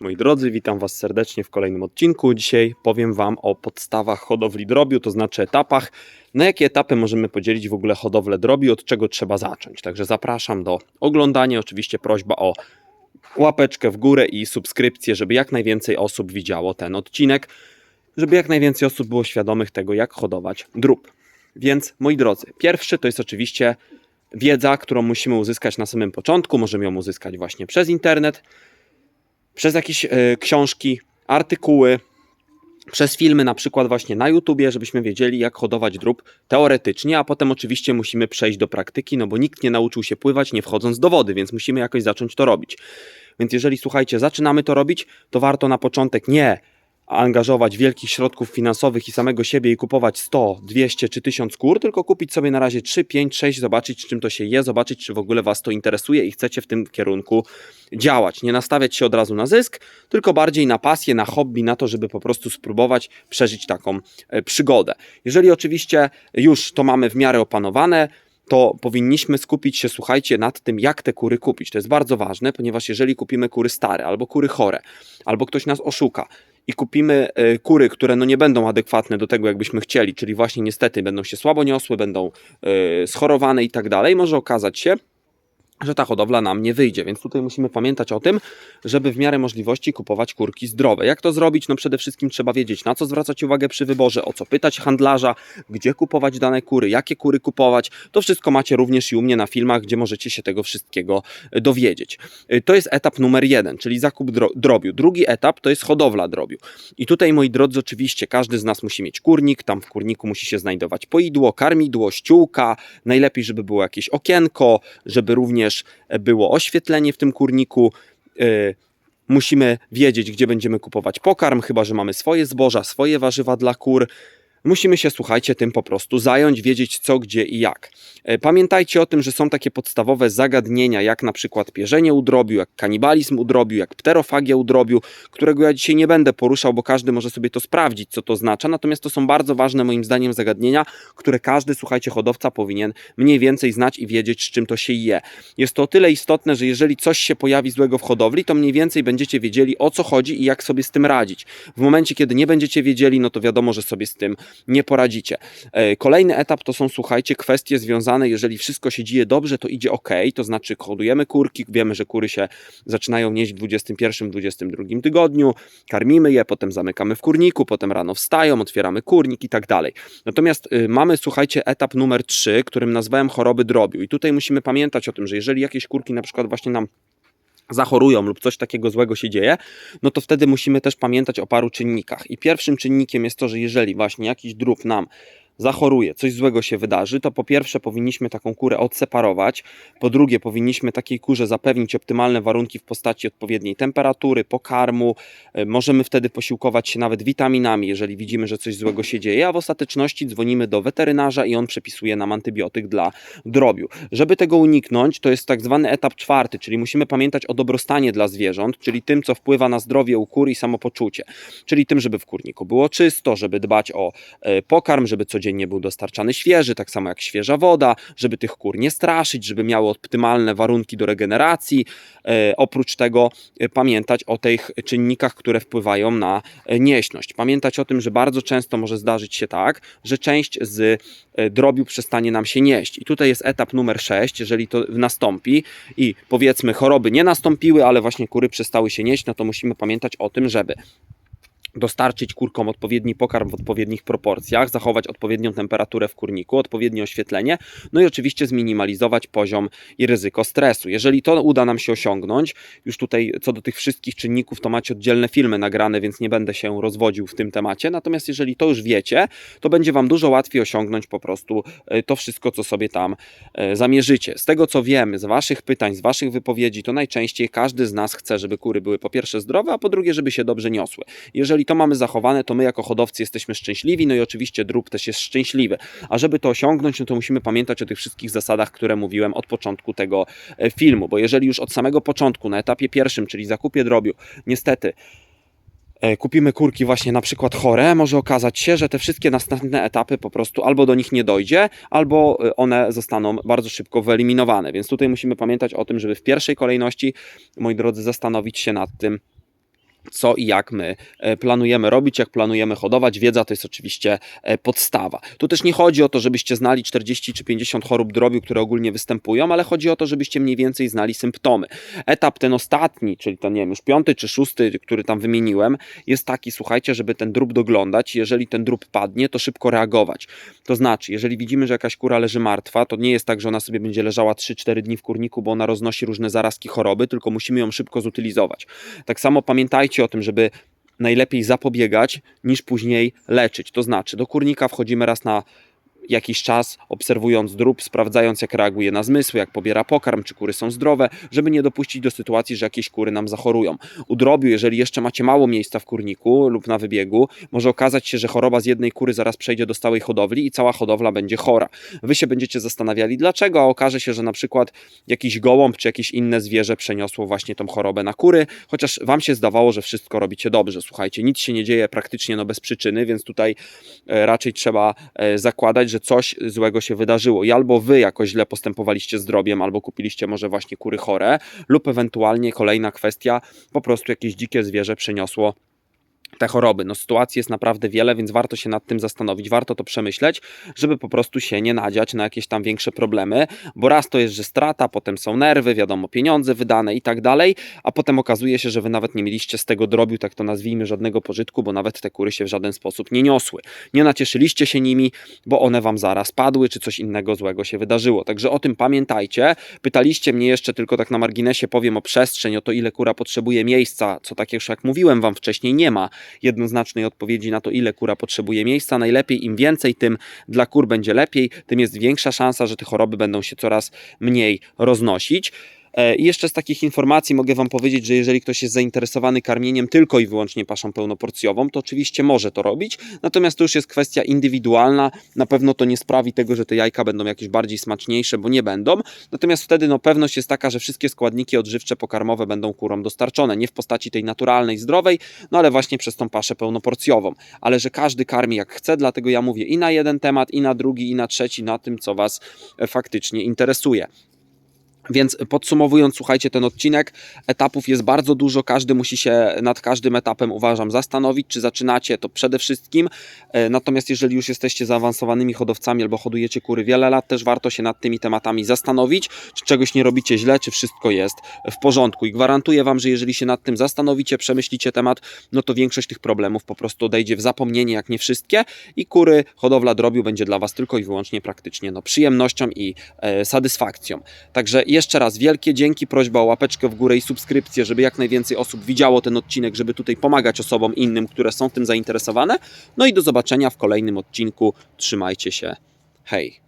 Moi drodzy, witam Was serdecznie w kolejnym odcinku. Dzisiaj powiem Wam o podstawach hodowli drobiu, to znaczy etapach, na jakie etapy możemy podzielić w ogóle hodowlę drobiu, od czego trzeba zacząć. Także zapraszam do oglądania. Oczywiście prośba o łapeczkę w górę i subskrypcję, żeby jak najwięcej osób widziało ten odcinek, żeby jak najwięcej osób było świadomych tego, jak hodować drób. Więc moi drodzy, pierwszy to jest oczywiście wiedza, którą musimy uzyskać na samym początku. Możemy ją uzyskać właśnie przez internet, przez jakieś e, książki, artykuły, przez filmy na przykład właśnie na YouTubie, żebyśmy wiedzieli jak hodować drób teoretycznie, a potem oczywiście musimy przejść do praktyki, no bo nikt nie nauczył się pływać nie wchodząc do wody, więc musimy jakoś zacząć to robić. Więc jeżeli słuchajcie, zaczynamy to robić, to warto na początek nie angażować wielkich środków finansowych i samego siebie i kupować 100, 200 czy 1000 kur, tylko kupić sobie na razie 3, 5, 6, zobaczyć czym to się je, zobaczyć czy w ogóle Was to interesuje i chcecie w tym kierunku działać. Nie nastawiać się od razu na zysk, tylko bardziej na pasję, na hobby, na to, żeby po prostu spróbować przeżyć taką e, przygodę. Jeżeli oczywiście już to mamy w miarę opanowane, to powinniśmy skupić się, słuchajcie, nad tym, jak te kury kupić. To jest bardzo ważne, ponieważ jeżeli kupimy kury stare albo kury chore, albo ktoś nas oszuka i kupimy e, kury, które no nie będą adekwatne do tego, jakbyśmy chcieli, czyli właśnie niestety będą się słabo niosły, będą e, schorowane i tak dalej, może okazać się, że ta hodowla nam nie wyjdzie. Więc tutaj musimy pamiętać o tym, żeby w miarę możliwości kupować kurki zdrowe. Jak to zrobić? No przede wszystkim trzeba wiedzieć, na co zwracać uwagę przy wyborze, o co pytać handlarza, gdzie kupować dane kury, jakie kury kupować. To wszystko macie również i u mnie na filmach, gdzie możecie się tego wszystkiego e, dowiedzieć. E, To jest etap numer jeden, czyli zakup dro drobiu. Drugi etap to jest hodowla drobiu. I tutaj, moi drodzy, oczywiście każdy z nas musi mieć kurnik, tam w kurniku musi się znajdować poidło, karmidło, ściółka, najlepiej, żeby było jakieś okienko, żeby również było oświetlenie w tym kurniku. Yy, Musimy wiedzieć, gdzie będziemy kupować pokarm, chyba że mamy swoje zboża, swoje warzywa dla kur. Musimy się, słuchajcie, tym po prostu zająć, wiedzieć co, gdzie i jak. E, Pamiętajcie o tym, że są takie podstawowe zagadnienia, jak na przykład pierzenie u drobiu, jak kanibalizm u drobiu, jak pterofagia u drobiu, którego ja dzisiaj nie będę poruszał, bo każdy może sobie to sprawdzić, co to oznacza. Natomiast to są bardzo ważne, moim zdaniem, zagadnienia, które każdy, słuchajcie, hodowca powinien mniej więcej znać i wiedzieć, z czym to się je. Jest to o tyle istotne, że jeżeli coś się pojawi złego w hodowli, to mniej więcej będziecie wiedzieli, o co chodzi i jak sobie z tym radzić. W momencie, kiedy nie będziecie wiedzieli, no to wiadomo, że sobie z tym nie poradzicie. E, Kolejny etap to są, słuchajcie, kwestie związane, jeżeli wszystko się dzieje dobrze, to idzie ok, to znaczy hodujemy kurki, wiemy, że kury się zaczynają nieść w 21-22 tygodniu, karmimy je, potem zamykamy w kurniku, potem rano wstają, otwieramy kurnik i tak dalej. Natomiast y, mamy, słuchajcie, etap numer 3, którym nazwałem choroby drobiu i tutaj musimy pamiętać o tym, że jeżeli jakieś kurki na przykład właśnie nam zachorują lub coś takiego złego się dzieje, no to wtedy musimy też pamiętać o paru czynnikach. I pierwszym czynnikiem jest to, że jeżeli właśnie jakiś drób nam zachoruje, coś złego się wydarzy, to po pierwsze powinniśmy taką kurę odseparować, po drugie powinniśmy takiej kurze zapewnić optymalne warunki w postaci odpowiedniej temperatury, pokarmu, E, możemy wtedy posiłkować się nawet witaminami, jeżeli widzimy, że coś złego się dzieje, a w ostateczności dzwonimy do weterynarza i on przepisuje nam antybiotyk dla drobiu. Żeby tego uniknąć, to jest tak zwany etap czwarty, czyli musimy pamiętać o dobrostanie dla zwierząt, czyli tym, co wpływa na zdrowie u kur i samopoczucie, czyli tym, żeby w kurniku było czysto, żeby dbać o e, pokarm, żeby codziennie był dostarczany świeży, tak samo jak świeża woda, żeby tych kur nie straszyć, żeby miały optymalne warunki do regeneracji. E, Oprócz tego e, pamiętać o tych czynnikach, które wpływają na e, nieśność. Pamiętać o tym, że bardzo często może zdarzyć się tak, że część z drobiu przestanie nam się nieść. I tutaj jest etap numer 6, jeżeli to nastąpi i powiedzmy choroby nie nastąpiły, ale właśnie kury przestały się nieść, no to musimy pamiętać o tym, żeby dostarczyć kurkom odpowiedni pokarm w odpowiednich proporcjach, zachować odpowiednią temperaturę w kurniku, odpowiednie oświetlenie, no i oczywiście zminimalizować poziom i ryzyko stresu. Jeżeli to uda nam się osiągnąć, już tutaj co do tych wszystkich czynników, to macie oddzielne filmy nagrane, więc nie będę się rozwodził w tym temacie. Natomiast jeżeli to już wiecie, to będzie Wam dużo łatwiej osiągnąć po prostu e, to wszystko, co sobie tam e, zamierzycie. Z tego co wiem, z Waszych pytań, z Waszych wypowiedzi, to najczęściej każdy z nas chce, żeby kury były po pierwsze zdrowe, a po drugie, żeby się dobrze niosły. Jeżeli to mamy zachowane, to my jako hodowcy jesteśmy szczęśliwi, no i oczywiście drób też jest szczęśliwy. A żeby to osiągnąć, no to musimy pamiętać o tych wszystkich zasadach, które mówiłem od początku tego e, filmu, bo jeżeli już od samego początku, na etapie pierwszym, czyli zakupie drobiu, niestety e, kupimy kurki właśnie na przykład chore, może okazać się, że te wszystkie następne etapy po prostu albo do nich nie dojdzie, albo e, one zostaną bardzo szybko wyeliminowane. Więc tutaj musimy pamiętać o tym, żeby w pierwszej kolejności, moi drodzy, zastanowić się nad tym, co i jak my e, planujemy robić, jak planujemy hodować. Wiedza to jest oczywiście e, podstawa. Tu też nie chodzi o to, żebyście znali 40 czy 50 chorób drobiu, które ogólnie występują, ale chodzi o to, żebyście mniej więcej znali symptomy. Etap ten ostatni, czyli ten nie wiem, już piąty czy szósty, który tam wymieniłem, jest taki, słuchajcie, żeby ten drób doglądać. Jeżeli ten drób padnie, to szybko reagować. To znaczy, jeżeli widzimy, że jakaś kura leży martwa, to nie jest tak, że ona sobie będzie leżała 3-4 dni w kurniku, bo ona roznosi różne zarazki choroby, tylko musimy ją szybko zutylizować. Tak samo pamiętajcie o tym, żeby najlepiej zapobiegać niż później leczyć. To znaczy, do kurnika wchodzimy raz na jakiś czas, obserwując drób, sprawdzając jak reaguje na zmysły, jak pobiera pokarm, czy kury są zdrowe, żeby nie dopuścić do sytuacji, że jakieś kury nam zachorują. U drobiu, jeżeli jeszcze macie mało miejsca w kurniku lub na wybiegu, może okazać się, że choroba z jednej kury zaraz przejdzie do stałej hodowli i cała hodowla będzie chora. Wy się będziecie zastanawiali dlaczego, a okaże się, że na przykład jakiś gołąb czy jakieś inne zwierzę przeniosło właśnie tą chorobę na kury, chociaż wam się zdawało, że wszystko robicie dobrze. Słuchajcie, nic się nie dzieje praktycznie no bez przyczyny, więc tutaj e, raczej trzeba e, zakładać, że coś złego się wydarzyło. I albo wy jakoś źle postępowaliście z drobiem, albo kupiliście może właśnie kury chore, lub ewentualnie kolejna kwestia, po prostu jakieś dzikie zwierzę przeniosło te choroby. No sytuacji jest naprawdę wiele, więc warto się nad tym zastanowić, warto to przemyśleć, żeby po prostu się nie nadziać na jakieś tam większe problemy, bo raz to jest, że strata, potem są nerwy, wiadomo, pieniądze wydane i tak dalej, a potem okazuje się, że wy nawet nie mieliście z tego drobiu, tak to nazwijmy, żadnego pożytku, bo nawet te kury się w żaden sposób nie niosły. Nie nacieszyliście się nimi, bo one wam zaraz padły, czy coś innego złego się wydarzyło. Także o tym pamiętajcie. Pytaliście mnie jeszcze tylko tak na marginesie, powiem o przestrzeń, o to ile kura potrzebuje miejsca, co tak już jak mówiłem wam wcześniej nie ma jednoznacznej odpowiedzi na to, ile kura potrzebuje miejsca. Najlepiej im więcej, tym dla kur będzie lepiej, tym jest większa szansa, że te choroby będą się coraz mniej roznosić. E, I jeszcze z takich informacji mogę Wam powiedzieć, że jeżeli ktoś jest zainteresowany karmieniem tylko i wyłącznie paszą pełnoporcjową, to oczywiście może to robić, natomiast to już jest kwestia indywidualna. Na pewno to nie sprawi tego, że te jajka będą jakieś bardziej smaczniejsze, bo nie będą. Natomiast wtedy no, pewność jest taka, że wszystkie składniki odżywcze pokarmowe będą kurom dostarczone. Nie w postaci tej naturalnej, zdrowej, no ale właśnie przez tą paszę pełnoporcjową. Ale że każdy karmi jak chce, dlatego ja mówię i na jeden temat, i na drugi, i na trzeci, na tym, co Was e, faktycznie interesuje. Więc podsumowując, słuchajcie, ten odcinek, etapów jest bardzo dużo, każdy musi się nad każdym etapem, uważam, zastanowić, czy zaczynacie to przede wszystkim. E, Natomiast jeżeli już jesteście zaawansowanymi hodowcami albo hodujecie kury wiele lat, też warto się nad tymi tematami zastanowić, czy czegoś nie robicie źle, czy wszystko jest w porządku. I gwarantuję Wam, że jeżeli się nad tym zastanowicie, przemyślicie temat, no to większość tych problemów po prostu odejdzie w zapomnienie, jak nie wszystkie i kury, hodowla drobiu będzie dla Was tylko i wyłącznie praktycznie no, przyjemnością i e, satysfakcją. Także jeszcze raz wielkie dzięki, prośba o łapeczkę w górę i subskrypcję, żeby jak najwięcej osób widziało ten odcinek, żeby tutaj pomagać osobom innym, które są tym zainteresowane. No i do zobaczenia w kolejnym odcinku. Trzymajcie się. Hej.